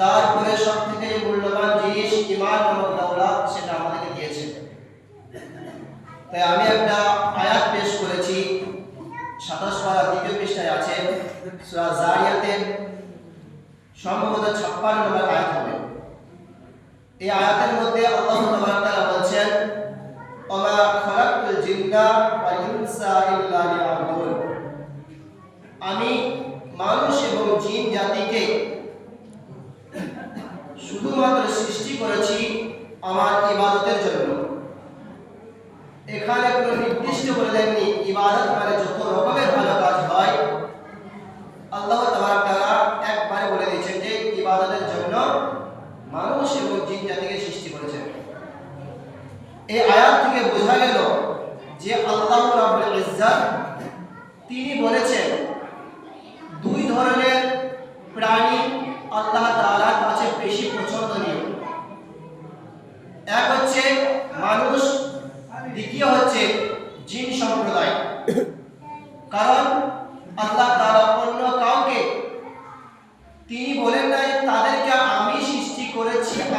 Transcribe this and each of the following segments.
তারপরে সব থেকে মূল্যবান জিনিস ইমান নামক দৌলত সেটা আমাদেরকে দিয়েছে। তাই আমি একটা আয়াত পেশ করেছি, সাতাশ পাড়া দ্বিতীয় পৃষ্ঠায় আছে, সুরা সম্ভবত ছাপ্পান্ন নম্বর আয়াত হবে। এই আয়াতের মধ্যে অত্যন্ত আমার ইবাদতের জন্য। এখানে কোনো নির্দিষ্ট বলে দেননি ইবাদত মানে যত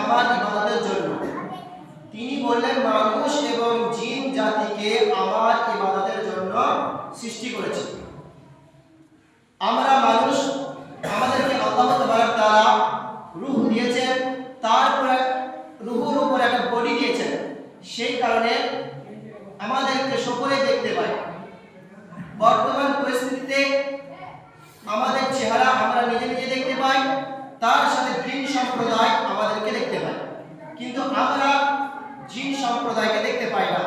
আমার ইবাদতের জন্য। তিনি বললেন, মানুষ এবং জিন জাতিকে আমার ইবাদতের জন্য সৃষ্টি করেছে। আমরা মানুষ, আমাদেরকে আল্লাহ তারা রুহ দিয়েছেন তারপরে রুহুর উপর একটা বডি দিয়েছেন। সেই কারণে আমাদেরকে সকলে দেখতে পায়। বর্তমান পরিস্থিতিতে আমাদের চেহারা আমরা নিজে নিজে দেখতে পাই, তার সাথে ভিন্ন সম্প্রদায় আমাদেরকে দেখতে কিন্তু আমরা জিন সম্প্রদায়কে দেখতে পাই না।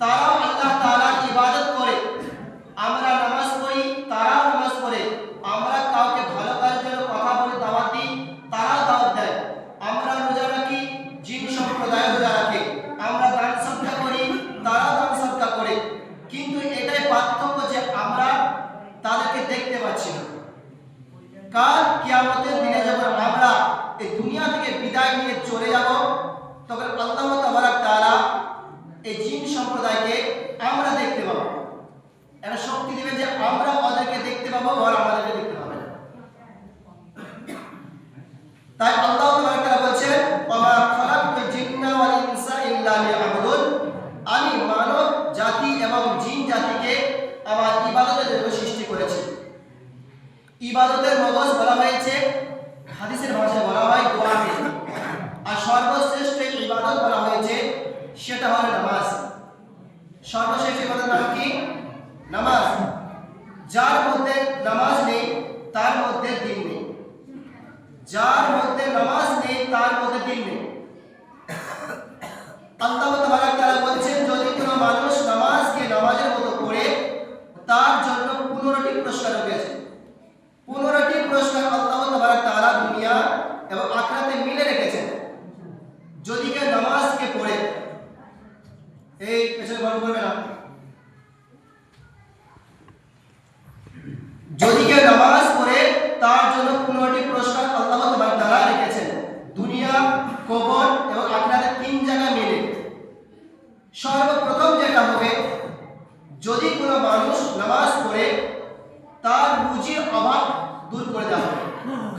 তারা তাই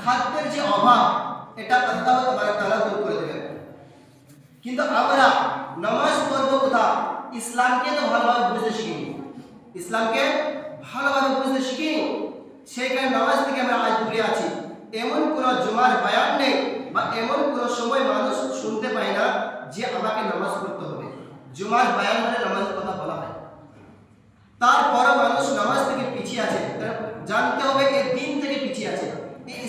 খাদ্যের যে অভাব, এটা আল্লাহ তাআলা দূর করে দেবেন। কিন্তু আমরা নামাজ পড়ব কোথাও ইসলামকে তো ভালোভাবে বুঝতে শিখিনি। ইসলামকে ভালোভাবে বুঝতে শিখিনি। সেই কারণে নামাজ থেকে আমরা আজ দূরে আছি। এমন কোনো জুমার বায়ান নেই বা এমন কোনো সময় মানুষ শুনতে পায় না যে আমাকে নামাজ পড়তে হবে। জুমার বায়ান মানে নামাজের কথা বলা হয়। তারপরও মানুষ নামাজ থেকে পিছিয়ে আছে। জানতে হবে এই দিন থেকে পিছিয়ে আছে।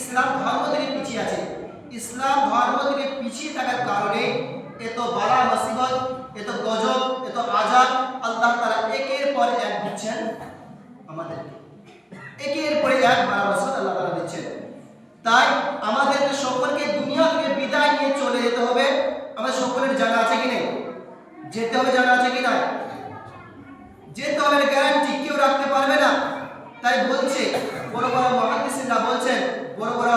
ইসলাম ধর্ম থেকে পিছিয়ে আছে। ইসলাম ধর্ম থেকে পিছিয়ে থাকার কারণে এত বালা মুসিবত, এত গজব, এত আজাদ আল্লাহ তারা একের পর এক দিচ্ছেন আমাদেরকে। একের পর এক বালা আল্লাহ তাআলা দিচ্ছেন। তাই আমাদেরকে সকলকে দুনিয়া থেকে বিদায় নিয়ে চলে যেতে হবে। আমাদের সকলের জানা আছে কি নেই? যেতে হবে জানা আছে কি নাই? যেতে হবে গ্যারান্টি কেউ রাখতে পারবে না। তাই বলছে বড় বড় মহাদিসরা বলছেন, বড় বড়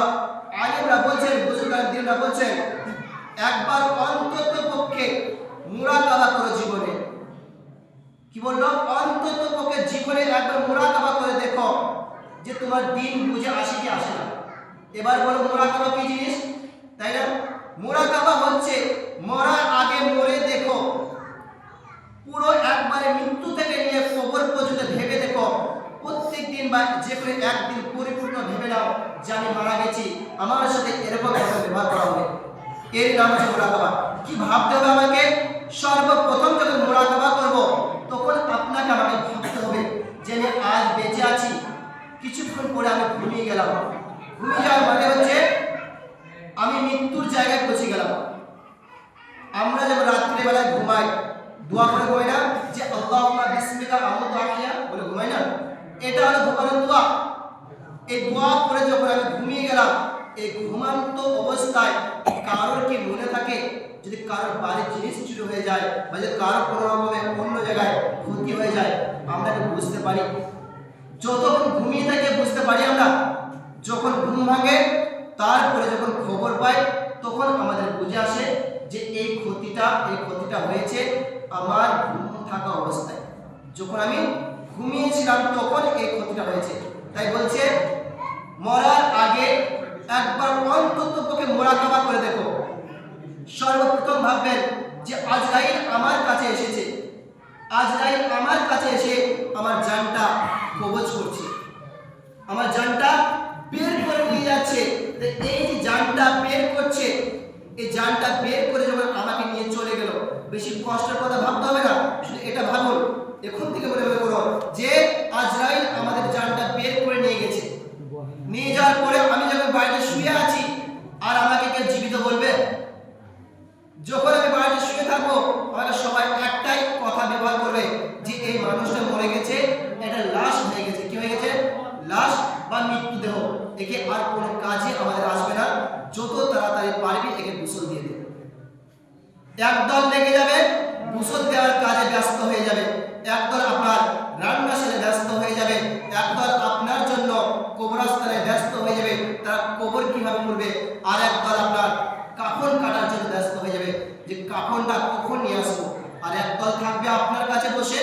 আলিমরা বলছেন বুজুর্গরা বলছেন, একবার অন্তত পক্ষে মুরাকাবা করো জীবনে। কি বলল? অন্তত পক্ষে জীবনে একবার মুরাকাবা করে দেখো, যে তোমার দিন বুঝে আসে কি আসে না। এবার বলো, মুরাকাবা কি জিনিস? তাই না? মুরাকাবা হচ্ছে মরে দেখো পুরো একবারে মৃত্যু থেকে নিয়ে কবর পর্যন্ত ভেবে দেখো প্রত্যেক দিন বা যে কোনো একদিন পরিপূর্ণ ভেবে নাও যে আমি মারা গেছি। আমার সাথে এরকম একটা ব্যবহার করা হবে এর নাম হচ্ছে মোরাকাবা। কি ভাবতে হবে আমাকে? সর্বপ্রথম যখন মোরাকাবা করব, তখন আপনাকে আমাকে ভাবতে হবে যে আমি আজ বেঁচে আছি। কিছুক্ষণ পরে আমি ঘুমিয়ে গেলাম। ঘুমিয়ে যাওয়ার মানে হচ্ছে আমি মৃত্যুর জায়গায় পৌঁছে গেলাম। আমরা যখন রাত্রে বেলায় ঘুমাই। দোয়া করে ঘুমাই না যে আল্লাহুম্মা বিসমিকা আমুতু আহিয়া বলে ঘুমাই না? এটা হলো ঘুমানোর দোয়া। এই দোয়া করে যখন আমি ঘুমিয়ে গেলাম, এই ঘুমান্ত অবস্থায় কারোর কি মনে থাকে যদি কারোর বাড়ির জিনিস চুরি হয়ে যায় বা যদি কারোর কোনো রকমে অন্য জায়গায় ক্ষতি হয়ে যায়, আমরা কি বুঝতে পারি? যতক্ষণ ঘুমিয়ে থাকে বুঝতে পারি আমরা, যখন ঘুম ভাঙে, তারপরে যখন খবর পাই, তখন আমাদের বুঝে আসে যে এই ক্ষতিটা এই ক্ষতিটা হয়েছে আমার ঘুম থাকা অবস্থায়। যখন আমি ঘুমিয়েছিলাম তখন এই ক্ষতিটা হয়েছে। তাই বলছে, মরার আগে একবার অন্তত পক্ষে মোরাকাবা করে দেখো। সর্বপ্রথম ভাববেন যে আজরাইল আমার কাছে এসেছে। আজরাইল আমার কাছে এসে আমার জানটা কবজ করছে। আমার জানটা বের করে নিয়ে যাচ্ছে। এই যে জানটা বের করছে, এই জানটা বের করে যখন আমাকে নিয়ে চলে গেল, বেশি কষ্টের কথা ভাবতে হবে না, শুধু এটা ভাবুন। এখন থেকে মনে মনে করো যে আজরাইল আমাদের জানটা বের করে নিয়ে গেছে। নিয়ে যাওয়ার পরে আমি যখন বাড়িতে শুয়ে আছি, আর আমাকে কেউ জীবিত বলবে? যখন আমি বাড়িতে শুয়ে থাকব আমাকে সবাই একটাই কথা ব্যবহার করবে যে এই মানুষটা মরে গেছে এটা লাশ হয়ে গেছে কি হয়ে গেছে লাশ বা মৃত্যু দেহ একে আর কোনো কাজে আমাদের আসবে না যত তাড়াতাড়ি পারবি একে গোসল দিয়ে দেবে একদল লেগে যাবে গোসল দেওয়ার কাজে ব্যস্ত হয়ে যাবে একদল আপনার রান্না সেরে ব্যস্ত হয়ে যাবে একদল আপনার জন্য কবরস্থানে ব্যস্ত হয়ে যাবে তারা কবর কীভাবে করবে আর একদল আপনার কাফন কাটার জন্য ব্যস্ত হয়ে যাবে যে কাফনটা কখন নিয়ে আসব আর একদল থাকবে আপনার কাছে বসে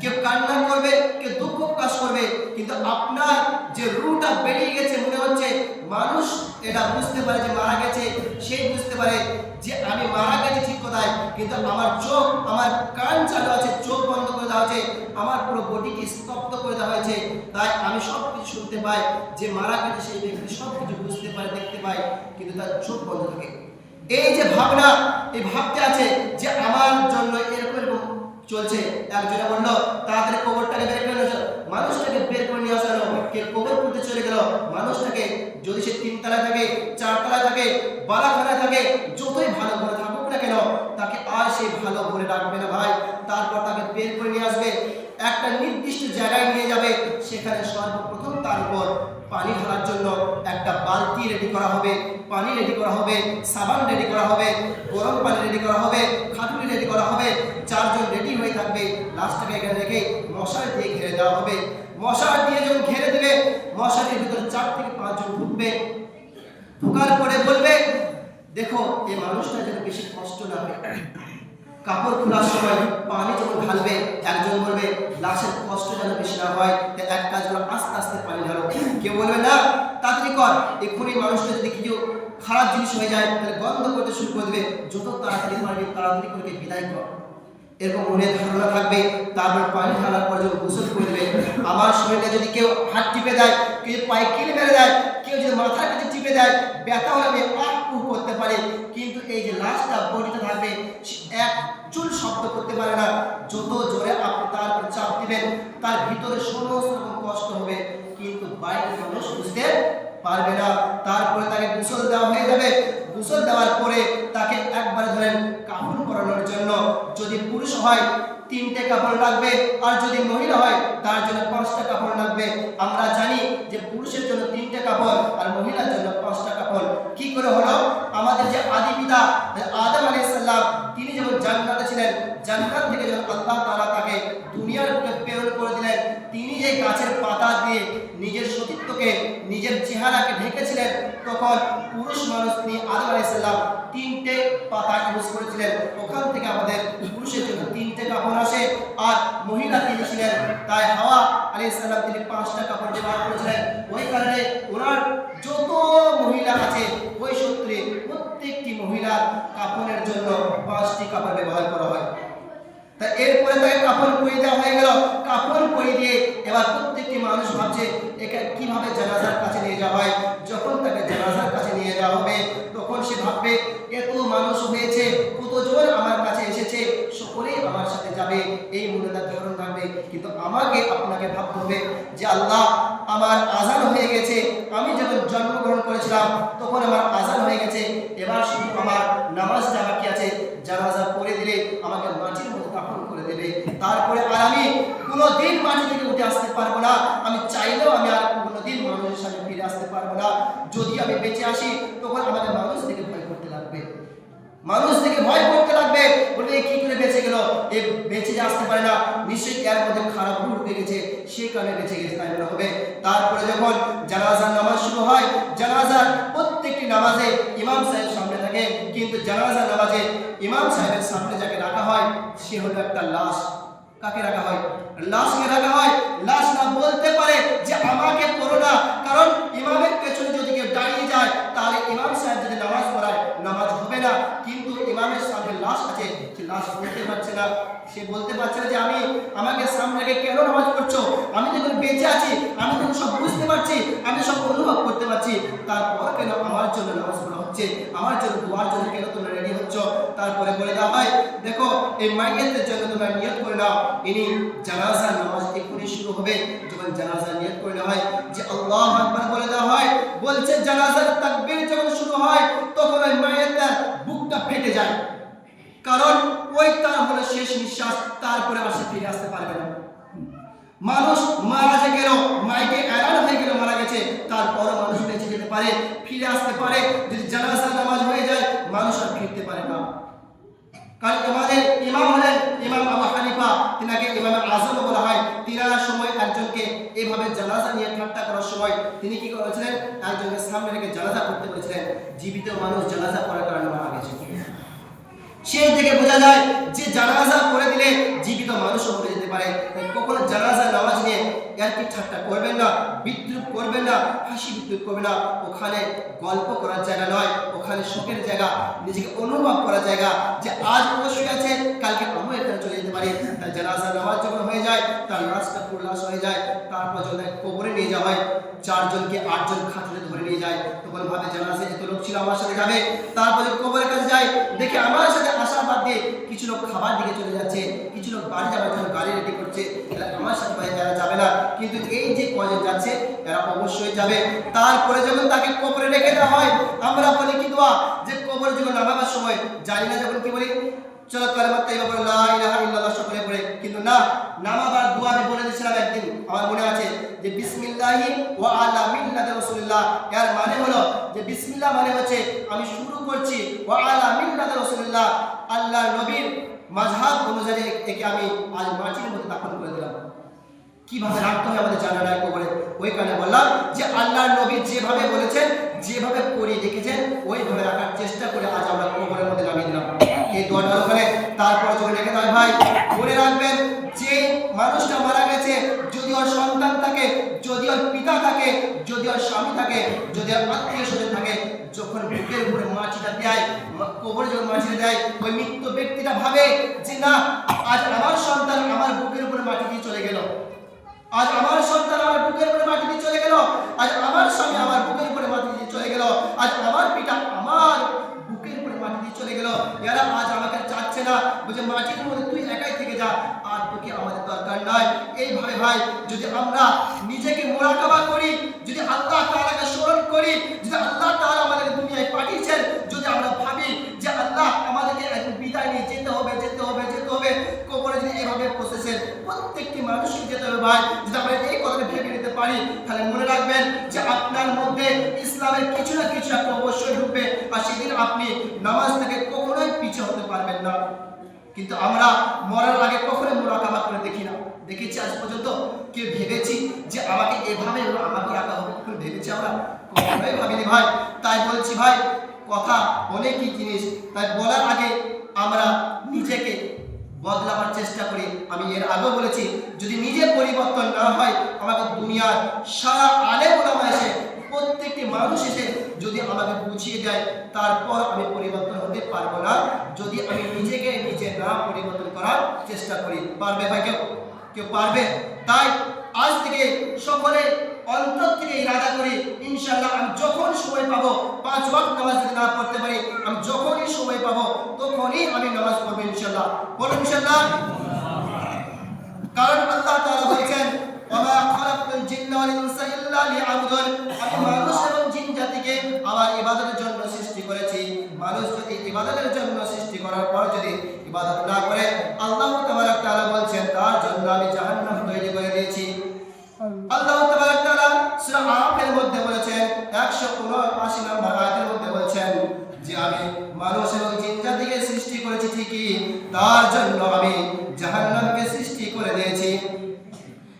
কেউ কান্না করবে কেউ দুঃখ প্রকাশ করবে কিন্তু আপনার যে রুটা বেরিয়ে গেছে, মনে হচ্ছে মানুষ এটা বুঝতে পারে যে মারা গেছে সেই বুঝতে পারে যে আমি মারা গেছি ঠিক কোথায়, কিন্তু আমার চোখ, আমার কান চালু আছে, চোখ বন্ধ করে দেওয়া হয়েছে, আমার পুরো বডিকে স্তব্ধ করে দেওয়া হয়েছে। তাই আমি সব কিছু শুনতে পাই যে মারা গেছে সেই ব্যক্তি সব কিছু বুঝতে পারে, দেখতে পায় কিন্তু তার চোখ বন্ধ থাকে। এই যে ভাবনা, এই ভাবতে আছে যে আমার জন্য এরকম এরকম চলছে। একজনে বলল তাড়াতাড়ি কবরটাকে বের করে। মানুষটাকে বের করে নিয়ে আসা হলো কে কবর করতে চলে গেল। মানুষটাকে যদি সে তিন তিনতলায় থাকে, চারতলায় থাকে, বারাখানায় থাকে, যতই ভালো করে থাকুক না কেন, তাকে আর সে ভালো করে রাখবে না ভাই। তারপর তাকে বের করে নিয়ে আসবে, একটা নির্দিষ্ট জায়গায় নিয়ে যাবে। সেখানে সর্বপ্রথম তার উপর পানি ঢালার জন্য একটা বালতি রেডি করা হবে। পানি রেডি করা হবে, সাবান রেডি করা হবে, গরম পানি রেডি করা হবে, খাটুনি রেডি করা হবে। চারজন রেডি হয়ে থাকবে। লাশটাকে এখানে রেখে মশারি দিয়ে ঘিরে দেওয়া হবে। মশারি দিয়ে যখন ঘিরে দেবে, মশারির ভিতরে চার থেকে পাঁচজন ঢুকবে। ঢোকার পরে বলবে, দেখো, এই মানুষটা যেন বেশি কষ্ট না হয় কাপড় খোলার সময় পানি যখন ঢালবে, একজন বলবে লাশের কষ্ট যেন বেশি না হয়। এক কাজ করো, আস্তে আস্তে পানি ঢালো। কেউ বলবে, না, তাড়াতাড়ি কর। এক্ষুনি মানুষটা যদি কিছু খারাপ জিনিস হয়ে যায়, তাহলে বন্ধ করতে শুরু করে দেবে। যত তাড়াতাড়ি পারবি, তাড়াতাড়ি করে বিদায় কর। এরকম মনে ধারণা থাকবে, তারপর পানি ঢালার পর যখন গোসল করে দেবে আমার শরীরে যদি কেউ হাত টিপে দেয়, কেউ যদি পায়ে কিল মেরে দেয়, কেউ যদি মাথার কাছে টিপে দেয়, ব্যথা উহ করতে পারি কিন্তু এই যে লাশটা বডিতে থাকবে এক চুল শব্দ করতে পারে না। যত জোরে আপনি তার উপর চাপ দিবেন, তার ভিতরে সমস্ত রকম কষ্ট হবে। কিন্তু বাইরের মানুষ বুঝতে পারবে না। তারপরে তাকে গোসল দেওয়া হয়ে যাবে। গোসল দেওয়ার পরে তাকে একবারে ধরেন কাপড় জন্য যদি পুরুষ হয়, তিনটে কাপড় লাগবে। আর যদি মহিলা হয়, তার জন্য পাঁচটা কাপড় লাগবে। আমরা জানি যে পুরুষের জন্য তিনটে কাপড় আর মহিলার জন্য পাঁচটা কাপড়। কি করে হলো? আমাদের যে আদি পিতা আদম আলাইসাল্লাম তিনি যখন জান্নাতে ছিলেন, জান্নাত থেকে যখন আল্লাহ তারা তাকে দুনিয়ার প্রেরণ গাছের পাতা দিয়ে নিজের সতীত্বকে, নিজের চেহারাকে ঢেকেছিলেন, তখন পুরুষ মানুষ তিনি আদম আলাইহিস সালাম তিনটে পাতা ইউজ করেছিলেন। ওখান থেকে আমাদের পুরুষের জন্য তিনটে কাপড় আসে, আর মহিলা তিনি ছিলেন। তাই হাওয়া আলাইহিস সালাম তিনি পাঁচটা কাপড় ব্যবহার করেছিলেন। ওই কারণে ওনার যত মহিলা আছে, ওই সূত্রে প্রত্যেকটি মহিলার কাপড়ের জন্য পাঁচটি কাপড় ব্যবহার করা হয়। তা এরপরে তাকে কাপড় পরিয়ে দেওয়া হয়ে গেল। কাপড় পরিয়ে এবার প্রত্যেকটি মানুষ ভাবছে, একে কীভাবে জানাজার কাছে নিয়ে যাওয়া হয়? যখন তাকে জানাজার কাছে নিয়ে যাওয়া হবে, তখন সে ভাববে, এত মানুষ হয়েছে, কতজন আমার কাছে এসেছে সকলেই আমার সাথে যাবে, এই মনে ধারণ থাকবে। কিন্তু আমাকে আপনাকে ভাবতে হবে যে আল্লাহ আমার আজান হয়ে গেছে। আমি যখন জন্মগ্রহণ করেছিলাম, তখন আমার আজান হয়ে গেছে। এবার শুধু আমার নামাজটা বাকি আছে, জানাজা পড়ে দিলে আমাকে মাটির মধ্যে দাফন করে দেবে। তারপরে আর আমি কোনোদিন মাটি থেকে উঠে আসতে পারব না। আমি চাইলেও আমি আর কোনোদিন মানুষের সাথে ফিরে আসতে পারব না। যদি আমি বেঁচে আসি, তখন আমাদের মানুষ থেকে ভয় করতে লাগবে। মানুষ থেকে ভয় করতে লাগবে। বলবে কি করে বেঁচে গেল? এ বেঁচে যে আসতে পারে না। নিশ্চয়ই এর মধ্যে খারাপ ভুল ঢুকে গেছে। সেই কারণে বেঁচে গেছে, তাই মনে হবে। তারপরে যখন জানাজার নামাজ শুরু হয়, জানাজার প্রত্যেকটি নামাজে ইমাম সাহেব সামনে থাকে। কিন্তু জানাজার নামাজে ইমাম সাহেবের সামনে যাকে রাখা হয়, সে হলো একটা লাশ। কাকে রাখা হয়। লাশকে রাখা হয়। লাশ না বলতে পারে যে আমাকে করো না। কারণ ইমামের পেছনে যদি কেউ দাঁড়িয়ে যায়, তাহলে ইমাম সাহেব যদি নামাজ পড়ায়, নামাজ হবে না। কিন্তু ইমামের সামনে লাশ আছে, সে লাশ বলতে পারছে না। সে বলতে পারছে না যে আমি আমাকে সামনে রেখে কেন নামাজ পড়ছো? আমি যখন বেঁচে আছি, আমি তখন সব বুঝতে পারছি, আমি সব অনুভব করতে পারছি। তারপর কেন আমার জন্য নামাজ পড়া হচ্ছে? আমার জন্য দোয়ার জন্য কেন তোমরা রেডি হচ্ছ? তারপরে বলে দেওয়া হয় এই মাইকের জন্য তোমরা নিয়ত করে নাও। ইনি জানাজা নামাজ এক্ষুনি শুরু হবে। যখন জানাজা নিয়ত করে হয়, যে আল্লাহ আকবার বলে দেওয়া হয়, বলছে জানাজার তাকবীর যখন শুরু হয়, তখন ওই মায়ের বুকটা ফেটে যায়। কারণ ওই তার হলো শেষ নিঃশ্বাস, তারপরে আর সে ফিরে আসতে পারবে না। মানুষ মারা যে গেল, মাইকে এলান হয়ে গেল, মারা গেছে, তারপরও মানুষ বেঁচে যেতে পারে, ফিরে আসতে পারে। যদি জানাজা নামাজ হয়ে যায়, মানুষ আর ফিরতে পারে না। কারণ আমাদের ইমাম হলেন ইমাম আবু হানিফা। তিনাকে ইমাম আজম বলা হয়। তিনার সময় একজনকে এইভাবে জানাজা নিয়ে ঠাট্টা করার সময় তিনি কি করেছিলেন? একজনকে সামনে রেখে জানাজা করতে বলেছিলেন। জীবিত মানুষ জানাজা করার কারণে মারা গেছে। সেই থেকে বোঝা যায় যে জানাজা করে দিলে জীবিত মানুষও মরে যেতে পারে। কখনো জানাজা নামাজ নিয়ে এর ঠাট্টা করবেন না, বিদ্রুপ করবেন না, হাসি বিদ্রুপ করবেন না। ওখানে গল্প করার জায়গা নয়, ওখানে শোকের জায়গা, নিজেকে অনুভব করার জায়গা যে আজ অবশ্যই আছে, কালকে আমিও এখানে চলে যেতে পারি। তাই জানাজা নামাজ যখন হয়ে যায়, তার লাশটা পুরলাশ হয়ে যায়, তারপর যখন কবরে নিয়ে যাওয়া হয়, চারজনকে আটজন খাতলে ধরে নিয়ে যায়। তখন ভাবে জানাজা এত লোক ছিল আমার সাথে যাবে। তারপর কবরের কাছে যায়, দেখে আমার সাথে আসার বাদ দিয়ে কিছু লোক খাবার দিকে চলে যাচ্ছে। কিছু লোক বাড়ি যাওয়ার জন্য গাড়ি রেডি করছে। আমার সাথে ভাই এরা যাবে না, কিন্তু এই যে কজন যাচ্ছে, এরা অবশ্যই যাবে। তারপরে যখন তাকে কবরে রেখে দেওয়া হয়, আমরা বলি, কি দোয়া? যে কবরে যখন নামাবার সময়, জানি না যখন কি বলি, চলো কালেমা তাইবা বলে লা ইলাহা ইল্লাল্লাহ সকলে পড়ে। কিন্তু না, নামাবার দোয়া আমি বলে দিয়েছিলাম একদিন। আমার মনে আছে যে, বিসমিল্লাহি ওয়া আলা মিল্লাতি রাসূলুল্লাহ। এর মানে হলো যে, বিসমিল্লাহ মানে হচ্ছে, আমি শুরু করছি, ওয়া আলা মিল্লাতি রাসূলুল্লাহ। আল্লাহ নবীর মাঝহাব অনুযায়ী একে আমি আজ মাটির মধ্যে দাফন করে দিলাম। কীভাবে রাখতে হয় আমাদের জানা নাই কবরে ওই কারণে বললাম যে আল্লাহ নবী যেভাবে বলেছেন, যেভাবে করিয়ে দেখেছেন, ওইভাবে রাখার চেষ্টা করে আজ আমরা কবরের মধ্যে নামিয়ে দিলাম। এই দোয়াটা ওখানে তারপর যখন রেখে দেয় ভাই মনে রাখবেন যে মানুষটা মারা গেছে, যদি ওর সন্তান থাকে যদি ওর স্বামী থাকে যদি ওর আত্মীয় স্বজন থাকে, যখন বুকের উপরে মাটিটা দেয় কবরে যখন মাটিটা দেয়, ওই মৃত ব্যক্তিটা ভাবে যে না, আজ আমার সন্তান আমার বুকের উপরে মাটি দিয়ে চলে গেল। আজ আমার সন্তান আমার বুকের উপরে মাটি দিয়ে চলে গেল। আজ আমার স্বামী আমার বুকের উপরে মাটি দিয়ে চলে গেল। আজ আমার পিতা আমার বুকের উপরে মাটি দিয়ে চলে গেল। এরা আজ আমাকে চাচ্ছে না। বুঝে মাটির মধ্যে তুই একাই থেকে যা। তোকে আমাদের দরকার নাই এইভাবে ভাই, যদি আমরা নিজেকে মোরাকাবা করি, যদি আল্লাহ তাআলাকে স্মরণ করি, যদি আল্লাহ তাআলা আমাদের দুনিয়ায় পাঠিয়েছেন, যদি আমরা ভাবি যে আল্লাহ আমাদেরকে একদিন বিদায় নিয়ে যেতে হবে যেতে হবে যেতে হবে, কবরে যদি এভাবে প্রসেসের প্রত্যেকটি মানুষকে যেতে হবে ভাই, যদি আমরা এই কথাটা ভেবে নিতে পারি, তাহলে মনে রাখবেন যে আপনার মধ্যে ইসলামের কিছু না কিছু একটা অবশ্যই ঢুকবে, আর সেদিন আপনি নামাজ থেকে কখনোই পিছু হতে পারবেন না। কিন্তু আমরা মরার আগে কখনো মোরাকাবা করে দেখি না দেখেছি আজ পর্যন্ত, কেউ ভেবেছি যে আমাকে এভাবে আমাকে রাখা হবে ভেবেছি আমরা কখনোই ভাবিনি ভাই। তাই বলছি ভাই, কথা অনেকই জিনিস, তাই বলার আগে আমরা নিজেকে বদলাবার চেষ্টা করি। আমি এর আগেও বলেছি, যদি নিজে পরিবর্তন না হয় আমাকে দুনিয়ার সারা আলে ওলামা এসে, প্রত্যেকটি মানুষ এসে যদি আমাকে বুঝিয়ে দেয়, তারপর আমি পরিবর্তন হতে পারব না। যদি আমি নিজেকে নিজে না পরিবর্তন করার চেষ্টা করি, পারবে ভাই কেউ? কেউ পারবে। তাই আজ থেকে সকলে অন্তর থেকে ইরাদা করি, ইনশাআল্লাহ আমি যখন সময় পাবো, পাঁচ ওয়াক্ত নামাজ যদি না পড়তে পারি, আমি যখনই সময় পাবো, তখনই আমি নামাজ পড়ব, ইনশাআল্লাহ। বলুন, ইনশাআল্লাহ। কারণ আল্লাহ তাআলা বলেছেন, ওমা খালাকতুল জিন্না ওয়াল আমি মানুষ এবং জিন জাতিকে আমার ইবাদতের জন্য সৃষ্টি করেছি। মানুষ যদি ইবাদতের জন্য সৃষ্টি করার পর যদি ইবাদত না করে, আল্লাহ তাবারক তাআলা বলছেন, তার জন্য আমি জাহান্নাম তৈরি করে দিয়েছি। আল্লাহ তাবারক তাআলা সূরা মধ্যে বলেছেন 179 নম্বর আয়াতের মধ্যে বলছেন যে, আমি মানুষ এবং জিন জাতিকে সৃষ্টি করেছি ঠিকই, তার জন্য আমি জাহান্নামকে সৃষ্টি করে দিয়েছি।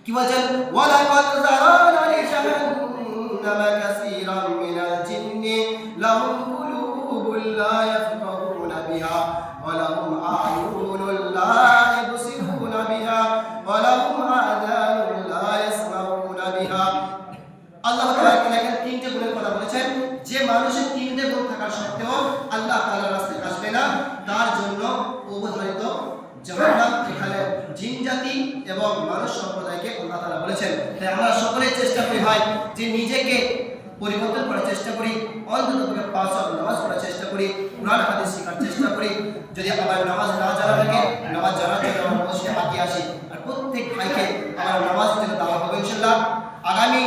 কি বলছেন? ওয়ালাকাদ যারানা লিজাহান্নামা কাসীরাম মিনাল জিন্নি লাহুম কুলুবুন লা ইয়াফকাহুনা বিহা ওয়া লাহুম আ'য়ুনুন লা ইবসিরুনা বিহা ওয়া লাহুম আযানুন লা ইয়াসমাউনা বিহা আল্লাহ তাআলা এখানে তিনটে গুণের কথা বলেছেন যে মানুষের তিনটে গুণ থাকা সত্ত্বেও আল্লাহ তাআলার রাস্তায় আসবে না তার জন্য অবধারিত জাহান্নাম এখানে জিন জাতি এবং মানুষ সম্প্রদায়কে আল্লাহ তাআলা বলেছেন তাই আমরা সকলেই চেষ্টা করি ভাই যে নিজেকে পরিবর্তন করার চেষ্টা করি অন্তত পক্ষে পাঁচ ওয়াক্ত নামাজ পড়ার চেষ্টা করি কোরআন হাদিস শেখার চেষ্টা করি যদি আমার নামাজ না জানা থাকে নামাজ জানার জন্য আমরা মসজিদে আগে আসি আর প্রত্যেক ভাইকে আমার নামাজ জন্য দেওয়া হবে ইনশাআল্লাহ আগামী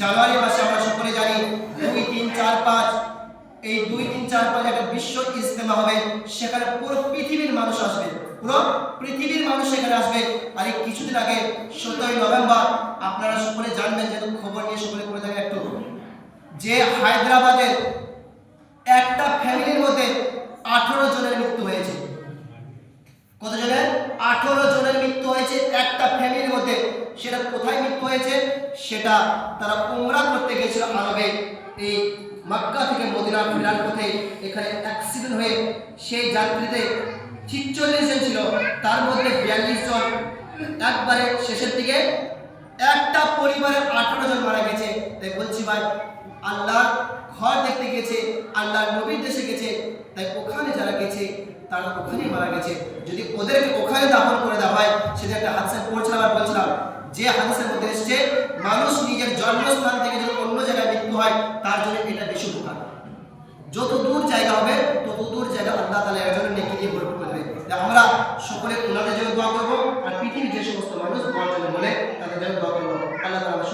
জানুয়ারি মাসে আমরা সকলে জানি দুই তিন চার পাঁচ এই দুই তিন চার পাঁচ বিশ্ব ইজতেমা হবে? সেখানে পুরো পৃথিবীর মানুষ আসবে। পুরো পৃথিবীর মানুষ সেখানে আসবে। আর এই কিছুদিন আগে, সতেরোই নভেম্বর, আপনারা সকলে জানবেন, যেহেতু খবর নিয়ে সকলে করে থাকেন একটু। যে হায়দ্রাবাদের একটা ফ্যামিলির মধ্যে আঠারো জনের মৃত্যু হয়েছে। কত জনের আঠারো জনের মৃত্যু হয়েছে একটা ফ্যামিলির মধ্যে। সেটা কোথায় মৃত্যু হয়েছে? সেটা তারা উমরা করতে গেছিল আরবে। এই মক্কা থেকে মদিনা ফেরার পথে এখানে অ্যাক্সিডেন্ট হয়ে সেই যাত্রীতে ছিচল্লিশ জন ছিল, তার মধ্যে বিয়াল্লিশ জন। একবারে শেষের দিকে একটা পরিবারের আঠারো জন মারা গেছে। তাই বলছি ভাই, আল্লাহর ঘর দেখতে গেছে, আল্লাহর নবীর দেশে গেছে, তাই ওখানে যারা গেছে, তারা ওখানেই মারা গেছে। যদি ওদেরকে ওখানে দাফন করে দেওয়া হয়, সেটা একটা হাদিসে পড়ছিলাম আর বলছিলাম। যে হাদিসের মধ্যে এসছে, মানুষ নিজের জন্মস্থান থেকে যদি অন্য মৃত্যু হয়, তার জন্য এটা বেশি উপকার। যত দূর জায়গা হবে, তত দূর জায়গা আল্লাহ তালা এর জন্য নেকি দিয়ে ভরপুর করবে আমরা সকলে ওনাদের জন্য দোয়া করব, আর পৃথিবীর যে সমস্ত মানুষ বলে তাদের জন্য দোয়া করব। আল্লাহ তালা